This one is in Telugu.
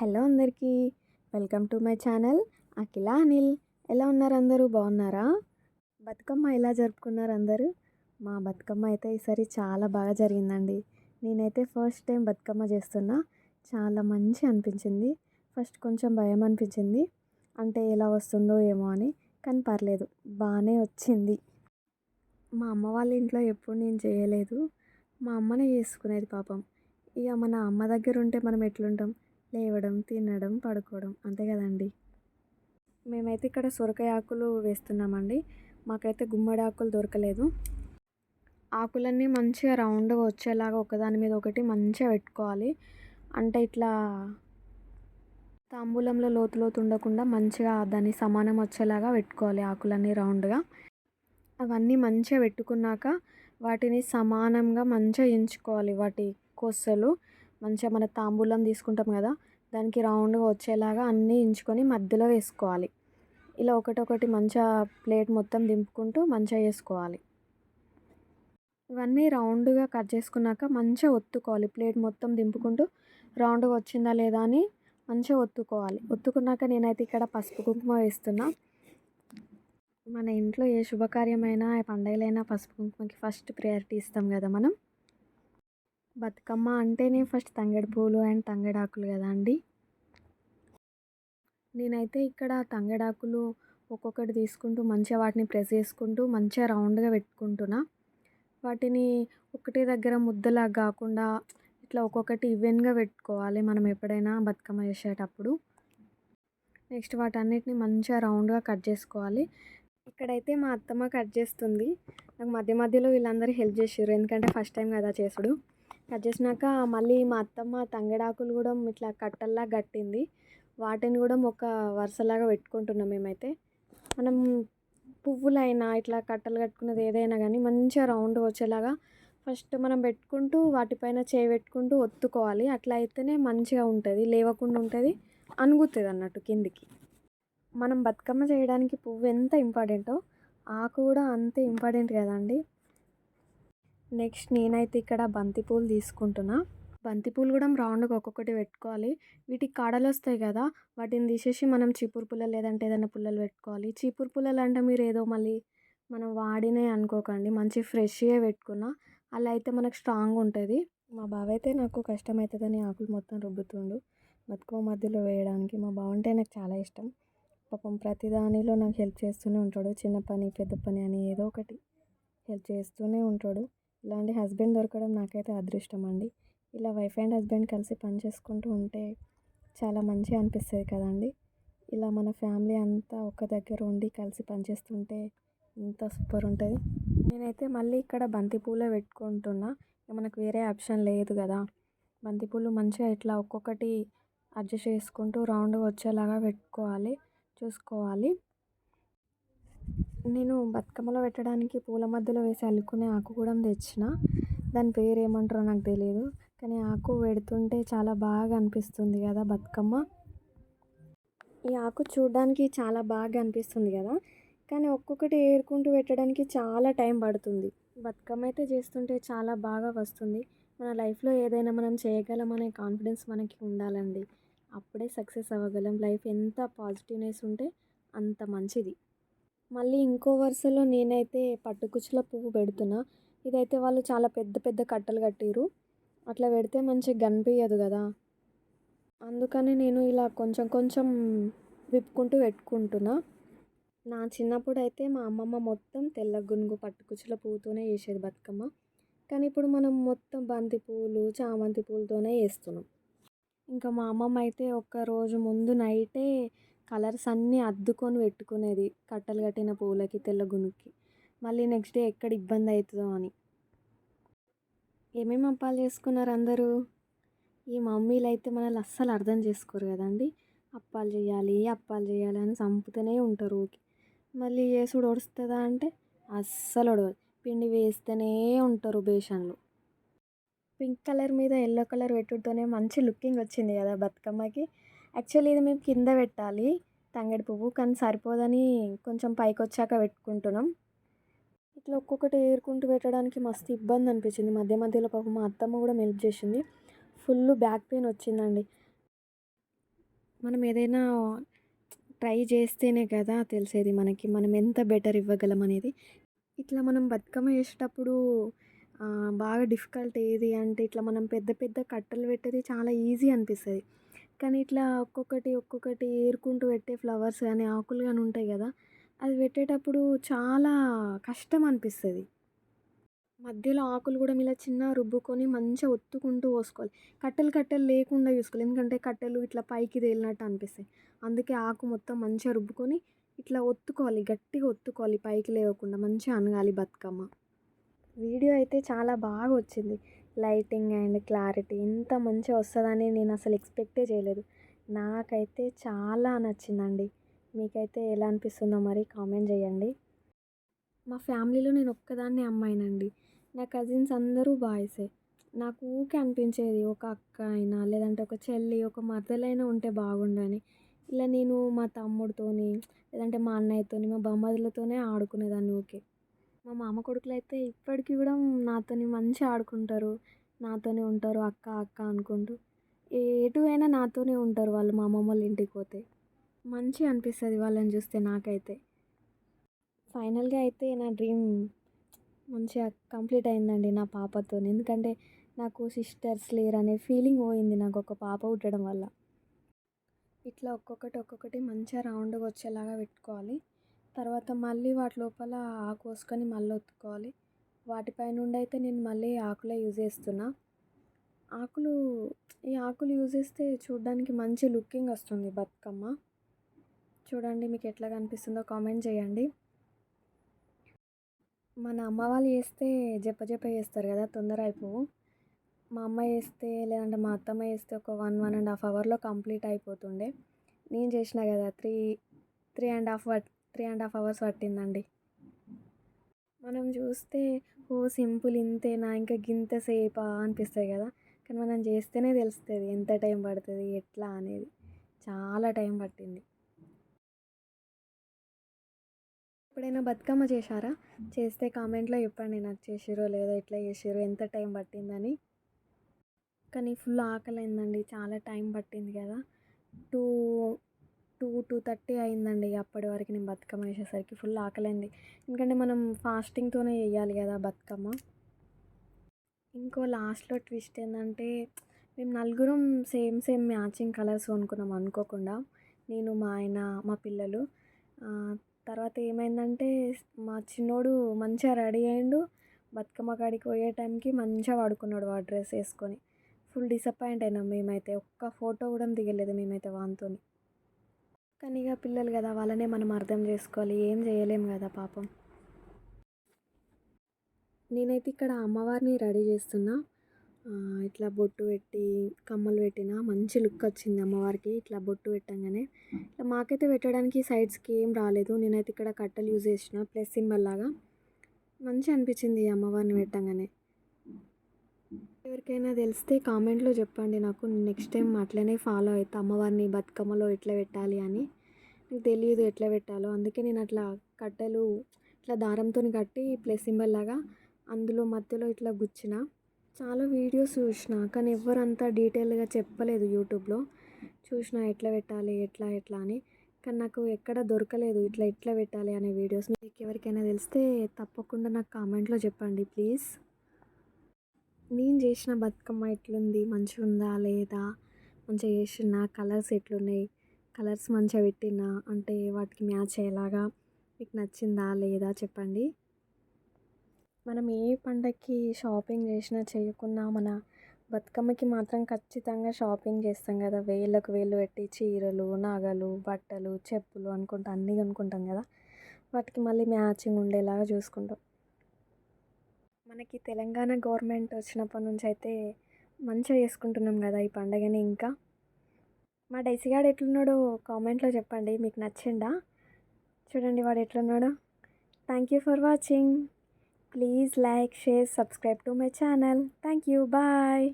హలో అందరికీ welcome to my channel Akhila Anil. ఎలా ఉన్నారు అందరూ? బాగున్నారా? బతుకమ్మ ఎలా జరుపుకున్నారు అందరూ? మా బతుకమ్మ అయితే ఈసారి చాలా బాగా జరిగిందండి. నేనైతే ఫస్ట్ టైం బతుకమ్మ చేస్తున్నా. చాలా మంచి అనిపించింది. ఫస్ట్ కొంచెం భయం అనిపించింది. అంటే ఎలా వస్తుందో ఏమో అని కానీ పర్లేదు. బాగానే వచ్చింది. మా అమ్మ వాళ్ళ ఇంట్లో ఎప్పుడు నేను చేయలేదు. మా అమ్మనే చేసుకునేది పాపం. ఇక మన అమ్మ దగ్గర ఉంటే మనం ఎట్లుంటాం? లేవడం తినడం పడుకోవడం అంతే కదండి. మేమైతే ఇక్కడ సొరకాయ ఆకులు వేస్తున్నామండి. మాకైతే గుమ్మడి ఆకులు దొరకలేదు. ఆకులన్నీ మంచిగా రౌండ్గా వచ్చేలాగా ఒకదాని మీద ఒకటి మంచిగా పెట్టుకోవాలి. అంటే ఇట్లా తాంబూలంలో లోతు లోతు ఉండకుండా మంచిగా దాన్ని సమానం వచ్చేలాగా పెట్టుకోవాలి ఆకులన్నీ రౌండ్గా. అవన్నీ మంచిగా పెట్టుకున్నాక వాటిని సమానంగా మంచిగా ఎంచుకోవాలి వాటి కొస్సలు. మంచిగా మన తాంబూలం తీసుకుంటాం కదా దానికి రౌండ్గా వచ్చేలాగా అన్నీ ఎంచుకొని మధ్యలో వేసుకోవాలి. ఇలా ఒకటొకటి మంచిగా ప్లేట్ మొత్తం దింపుకుంటూ మంచిగా వేసుకోవాలి. ఇవన్నీ రౌండ్గా కట్ చేసుకున్నాక మంచిగా ఒత్తుకోవాలి. ప్లేట్ మొత్తం దింపుకుంటూ రౌండ్గా వచ్చిందా లేదా అని మంచిగా ఒత్తుకోవాలి. ఒత్తుకున్నాక నేనైతే ఇక్కడ పసుపు కుంకుమ వేస్తున్నా. మన ఇంట్లో ఏ శుభకార్యమైనా పండగలైనా పసుపు కుంకుమకి ఫస్ట్ ప్రయారిటీ ఇస్తాం కదా మనం. బతుకమ్మ అంటేనే ఫస్ట్ తంగేడు పూలు అండ్ తంగేడాకులు కదా అండి? నేనైతే ఇక్కడ తంగేడాకులు ఒక్కొక్కటి తీసుకుంటూ మంచిగా వాటిని ప్రెస్ చేసుకుంటూ మంచిగా రౌండ్గా పెట్టుకుంటున్నా. వాటిని ఒకటే దగ్గర ముద్దలాగా కాకుండా ఇట్లా ఒక్కొక్కటి ఈవెన్గా పెట్టుకోవాలి మనం ఎప్పుడైనా బతుకమ్మ చేసేటప్పుడు. నెక్స్ట్ వాటన్నిటిని మంచిగా రౌండ్గా కట్ చేసుకోవాలి. ఇక్కడైతే మా అత్తమ్మ కట్ చేస్తుంది. నాకు మధ్య మధ్యలో వీళ్ళందరూ హెల్ప్ చేసారు ఎందుకంటే ఫస్ట్ టైం కదా చేసుడు. కట్ చేసినాక మళ్ళీ మా అత్తమ్మ తంగడాకులు కూడా ఇట్లా కట్టల్లా కట్టింది. వాటిని కూడా ఒక వరుసలాగా పెట్టుకుంటున్నాం మేమైతే. మనం పువ్వులైనా ఇట్లా కట్టలు కట్టుకున్నది ఏదైనా కానీ మంచిగా రౌండ్ వచ్చేలాగా ఫస్ట్ మనం పెట్టుకుంటూ వాటిపైన చేయి పెట్టుకుంటూ ఒత్తుకోవాలి. అట్లా అయితేనే మంచిగా ఉంటుంది లేవకుండా ఉంటుంది అనుగుతుంది అన్నట్టు కిందికి. మనం బతుకమ్మ చేయడానికి పువ్వు ఎంత ఇంపార్టెంటో ఆకు కూడా అంతే ఇంపార్టెంట్ కదండి. నెక్స్ట్ నేనైతే ఇక్కడ బంతిపూలు తీసుకుంటున్నా. బంతిపూలు కూడా రౌండ్గా ఒక్కొక్కటి పెట్టుకోవాలి. వీటికి కాడలు వస్తాయి కదా వాటిని తీసేసి మనం చీపురు పుల్లలు లేదంటే ఏదైనా పుల్లలు పెట్టుకోవాలి. చీపురు పుల్లలు అంటే మీరు ఏదో మళ్ళీ మనం వాడినే అనుకోకండి. మంచి ఫ్రెష్గా పెట్టుకున్న. అలా అయితే మనకు స్ట్రాంగ్ ఉంటుంది. మా బావ అయితే నాకు కష్టమవుతుందని ఆకులు మొత్తం రుబ్బుతుండు. బతుకమ్మ మధ్యలో వేయడానికి మా బావ అంటే నాకు చాలా ఇష్టం. పాపం ప్రతి దానిలో నాకు హెల్ప్ చేస్తూనే ఉంటాడు. చిన్న పని పెద్ద పని అని ఏదో ఒకటి హెల్ప్ చేస్తూనే ఉంటాడు. ఇలాంటి హస్బెండ్ దొరకడం నాకైతే అదృష్టం అండి ఇలా వైఫ్ అండ్ హస్బెండ్ కలిసి పని చేసుకుంటూ ఉంటే చాలా మంచిగా అనిపిస్తుంది కదండి. ఇలా మన ఫ్యామిలీ అంతా ఒక దగ్గర ఉండి కలిసి పనిచేస్తుంటే ఎంత సూపర్ ఉంటుంది. నేనైతే మళ్ళీ ఇక్కడ బంతిపూలే పెట్టుకుంటున్నా. మనకు వేరే ఆప్షన్ లేదు కదా. బంతిపూలు మంచిగా ఇట్లా ఒక్కొక్కటి అడ్జస్ట్ చేసుకుంటూ రౌండ్గా వచ్చేలాగా పెట్టుకోవాలి చూసుకోవాలి. నేను బతుకమ్మలో పెట్టడానికి పూల మధ్యలో వేసి అల్లుకునే ఆకు కూడా తెచ్చిన. దాని పేరు ఏమంటారో నాకు తెలియదు కానీ ఆకు పెడుతుంటే చాలా బాగా అనిపిస్తుంది కదా బతుకమ్మ. ఈ ఆకు చూడడానికి చాలా బాగా అనిపిస్తుంది కదా. కానీ ఒక్కొక్కటి ఏరుకుంటూ పెట్టడానికి చాలా టైం పడుతుంది. బతుకమ్మ అయితే చేస్తుంటే చాలా బాగా వస్తుంది. మన లైఫ్లో ఏదైనా మనం చేయగలం అనే కాన్ఫిడెన్స్ మనకి ఉండాలండి. అప్పుడే సక్సెస్ అవ్వగలం. లైఫ్ ఎంత పాజిటివ్నెస్ ఉంటే అంత మంచిది. మళ్ళీ ఇంకో వరుసలో నేనైతే పట్టుకుచ్చుల పువ్వు పెడుతున్నా. ఇదైతే వాళ్ళు చాలా పెద్ద పెద్ద కట్టలు కట్టిర్రు. అట్లా పెడితే మంచిగా కనిపించదు కదా. అందుకని నేను ఇలా కొంచెం కొంచెం విప్పుకుంటూ పెట్టుకుంటున్నా. నా చిన్నప్పుడు అయితే మా అమ్మమ్మ మొత్తం తెల్ల గునుగు పట్టుకుచ్చుల పువ్వుతోనే చేసేది బతుకమ్మ. కానీ ఇప్పుడు మనం మొత్తం బంతి పువ్వులు చామంతి పూలతోనే వేస్తున్నాం ఇంకా మా అమ్మమ్మ అయితే ఒక్క రోజు ముందు నైటే కలర్స్ అన్నీ అద్దుకొని పెట్టుకునేది కట్టలు కట్టిన పూలకి తెల్ల గునుక్కి. మళ్ళీ నెక్స్ట్ డే ఎక్కడ ఇబ్బంది అవుతుందో అని. ఏమేమి అప్పాలు చేసుకున్నారు అందరూ? ఈ మమ్మీలు అయితే మనల్ని అస్సలు అర్థం చేసుకోరు కదండి. అప్పాలు చేయాలి అప్పాలు చేయాలి అని చంపుతూనే ఉంటారు ఓకే మళ్ళీ చేసుడు ఒడుస్తుందా అంటే అస్సలు ఒడవదు పిండి వేస్తూనే ఉంటారు బేషన్లు. పింక్ కలర్ మీద ఎల్లో కలర్ పెట్టుడుతోనే మంచి లుకింగ్ వచ్చింది కదా బతుకమ్మకి. యాక్చువల్లీ ఇది మేము కింద పెట్టాలి తంగడి పువ్వు కానీ సరిపోదని కొంచెం పైకి వచ్చాక పెట్టుకుంటున్నాం. ఇట్లా ఒక్కొక్కటి ఏరుకుంటూ పెట్టడానికి మస్తు ఇబ్బంది అనిపించింది. మధ్య మధ్యలో పాపం మా అత్తమ్మ కూడా హెల్ప్ చేసింది. ఫుల్ బ్యాక్ పెయిన్ వచ్చిందండి. మనం ఏదైనా ట్రై చేస్తేనే కదా తెలిసేది మనకి. మనం ఎంత బెటర్ ఇవ్వగలం అనేది. ఇట్లా మనం బతుకమ్మ చేసేటప్పుడు బాగా డిఫికల్ట్ ఏది అంటే ఇట్లా మనం పెద్ద పెద్ద కట్టలు పెట్టేది చాలా ఈజీ అనిపిస్తుంది. కానీ ఇట్లా ఒక్కొక్కటి ఒక్కొక్కటి ఏరుకుంటూ పెట్టే ఫ్లవర్స్ కానీ ఆకులు కానీ ఉంటాయి కదా అది పెట్టేటప్పుడు చాలా కష్టం అనిపిస్తుంది. మధ్యలో ఆకులు కూడా ఇలా చిన్న రుబ్బుకొని మంచిగా ఒత్తుకుంటూ పోసుకోవాలి. కట్టెలు కట్టెలు లేకుండా చూసుకోవాలి. ఎందుకంటే కట్టెలు ఇట్లా పైకి తేలినట్టు అనిపిస్తాయి. అందుకే ఆకు మొత్తం మంచిగా రుబ్బుకొని ఇట్లా ఒత్తుకోవాలి. గట్టిగా ఒత్తుకోవాలి. పైకి లేవకుండా మంచిగా అనగాలి బతుకమ్మ. వీడియో అయితే చాలా బాగా వచ్చింది. లైటింగ్ అండ్ క్లారిటీ ఇంత మంచిగా వస్తుందని నేను అసలు ఎక్స్పెక్టే చేయలేదు. నాకైతే చాలా నచ్చిందండి. మీకైతే ఎలా అనిపిస్తుందో మరి కామెంట్ చేయండి. మా ఫ్యామిలీలో నేను ఒక్కదాన్నే అమ్మాయినండి. నా కజిన్స్ అందరూ బాయ్సే. నాకు ఊకే అనిపించేది ఒక అక్క అయినా లేదంటే ఒక చెల్లి ఒక మరదలైనా ఉంటే బాగుండని. ఇలా నేను మా తమ్ముడితోని లేదంటే మా అన్నయ్యతోని మా బామ్మర్దులతోనే ఆడుకునేదాన్ని ఊకే. మా మామ కొడుకులు అయితే ఇప్పటికీ కూడా నాతోని మంచిగా ఆడుకుంటారు. నాతోనే ఉంటారు అక్క అక్క అనుకుంటూ. ఎటు అయినా నాతోనే ఉంటారు వాళ్ళు మా అమ్మమ్మ వాళ్ళ ఇంటికి పోతే. మంచిగా అనిపిస్తుంది వాళ్ళని చూస్తే నాకైతే. ఫైనల్గా అయితే నా డ్రీమ్ మంచిగా కంప్లీట్ అయిందండి నా పాపతో ఎందుకంటే నాకు సిస్టర్స్ లేరనే ఫీలింగ్ పోయింది నాకు ఒక పాప పుట్టడం వల్ల. ఇట్లా ఒక్కొక్కటి ఒక్కొక్కటి మంచిగా రౌండ్గా వచ్చేలాగా పెట్టుకోవాలి. తర్వాత మళ్ళీ వాటి లోపల ఆకు కోసుకొని మళ్ళీ ఒత్తుకోవాలి. వాటిపై నుండి అయితే నేను మళ్ళీ ఆకులే యూజ్ చేస్తున్నా. ఆకులు ఈ ఆకులు యూజ్ చేస్తే చూడడానికి మంచి లుకింగ్ వస్తుంది బతుకమ్మ. చూడండి మీకు ఎట్లా కనిపిస్తుందో కామెంట్ చేయండి. మన అమ్మ వాళ్ళు చేస్తే జప జప చేస్తారు కదా తొందర అయిపోవు. మా అమ్మ చేస్తే లేదంటే మా అత్తమ్మ చేస్తే ఒక వన్ వన్ అండ్ హాఫ్ అవర్లో కంప్లీట్ అయిపోతుండే. నేను చేసిన కదా three three and half three and half hours పట్టిందండి. మనం చూస్తే ఓ సింపుల్ ఇంతేనా ఇంకా గింత సేపా అనిపిస్తుంది కదా. కానీ మనం చేస్తేనే తెలుస్తుంది ఎంత టైం పడుతుంది ఎట్లా అనేది. చాలా టైం పట్టింది. ఎప్పుడైనా బతుకమ్మ చేశారా? చేస్తే కామెంట్లో చెప్పండి నాకు చేసిరో లేదో ఎట్లా చేసిరో ఎంత టైం పట్టిందని. కానీ ఫుల్ ఆకలి అయిందండి చాలా టైం పట్టింది కదా. టూ టూ టూ థర్టీ అయిందండి. అప్పటి వరకు నేను బతుకమ్మ వేసేసరికి ఫుల్ ఆకలింది. ఎందుకంటే మనం ఫాస్టింగ్తోనే వేయాలి కదా బతుకమ్మ. ఇంకో లాస్ట్లో ట్విస్ట్ ఏంటంటే మేము నలుగురం సేమ్ సేమ్ మ్యాచింగ్ కలర్స్ కొనుక్కున్నాం అనుకోకుండా. నేను మా ఆయన మా పిల్లలు. తర్వాత ఏమైందంటే మా చిన్నోడు మంచిగా రెడీ అయ్యిండు. బతుకమ్మ కాడికి పోయే టైంకి మంచిగా పడుకున్నాడు ఆ డ్రెస్ వేసుకొని. ఫుల్ డిసప్పాయింట్ అయినాం మేమైతే. ఒక్క ఫోటో కూడా దిగలేదు మేమైతే వానితోని. కానీ ఇక పిల్లలు కదా వాళ్ళనే మనం అర్థం చేసుకోవాలి. ఏం చేయలేము కదా పాపం. నేనైతే ఇక్కడ అమ్మవారిని రెడీ చేస్తున్నా. ఇట్లా బొట్టు పెట్టి కమ్మలు పెట్టిన మంచి లుక్ వచ్చింది అమ్మవారికి. ఇట్లా బొట్టు పెట్టంగానే ఇట్లా మాకైతే పెట్టడానికి సైడ్స్కి ఏం రాలేదు. నేనైతే ఇక్కడ కట్టలు యూజ్ చేసిన ప్లస్ సింబల్ లాగా. మంచిగా అనిపించింది అమ్మవారిని పెట్టంగానే. ఎవరికైనా తెలిస్తే కామెంట్లో చెప్పండి నాకు. నెక్స్ట్ టైం అట్లనే ఫాలో అవుతా. అమ్మవారిని బతుకమ్మలో ఎట్లా పెట్టాలి అని. తెలియదు ఎట్లా పెట్టాలో. అందుకే నేను అట్లా కట్టెలు ఇట్లా దారంతో కట్టి ప్లస్ సింబల్ లాగా అందులో మధ్యలో ఇట్లా గుచ్చిన. చాలా వీడియోస్ చూసిన కానీ ఎవ్వరు అంత డీటెయిల్గా చెప్పలేదు యూట్యూబ్లో. చూసిన ఎట్లా పెట్టాలి ఎట్లా ఎట్లా అని. కానీ నాకు ఎక్కడ దొరకలేదు ఇట్లా ఎట్లా పెట్టాలి అనే వీడియోస్. మీకు ఎవరికైనా తెలిస్తే తప్పకుండా నాకు కామెంట్లో చెప్పండి ప్లీజ్. నేను చేసిన బతుకమ్మ ఎట్లుంది? మంచిగా ఉందా లేదా? మంచిగా చేసిన కలర్స్ ఎట్లున్నాయి? కలర్స్ మంచిగా పెట్టినా అంటే వాటికి మ్యాచ్ అయ్యేలాగా మీకు నచ్చిందా లేదా చెప్పండి. మనం ఏ పండగకి షాపింగ్ చేసినా చేయకున్నా మన బతుకమ్మకి మాత్రం ఖచ్చితంగా షాపింగ్ చేస్తాం కదా. వేలకు వేలు పెట్టి చీరలు నగలు బట్టలు చెప్పులు అనుకుంటా అన్నీ కొనుక్కుంటాం కదా. వాటికి మళ్ళీ మ్యాచింగ్ ఉండేలాగా చూసుకుంటాం. మనకి తెలంగాణ గవర్నమెంట్ వచ్చినప్పటి నుంచి అయితే మంచిగా చేసుకుంటున్నాం కదా ఈ పండగని ఇంకా. మా డైసీగాడు ఎట్లున్నాడు కామెంట్లో చెప్పండి మీకు నచ్చిందా? చూడండి వాడు ఎట్లున్నాడు. Thank you for watching please like share subscribe to my channel thank you bye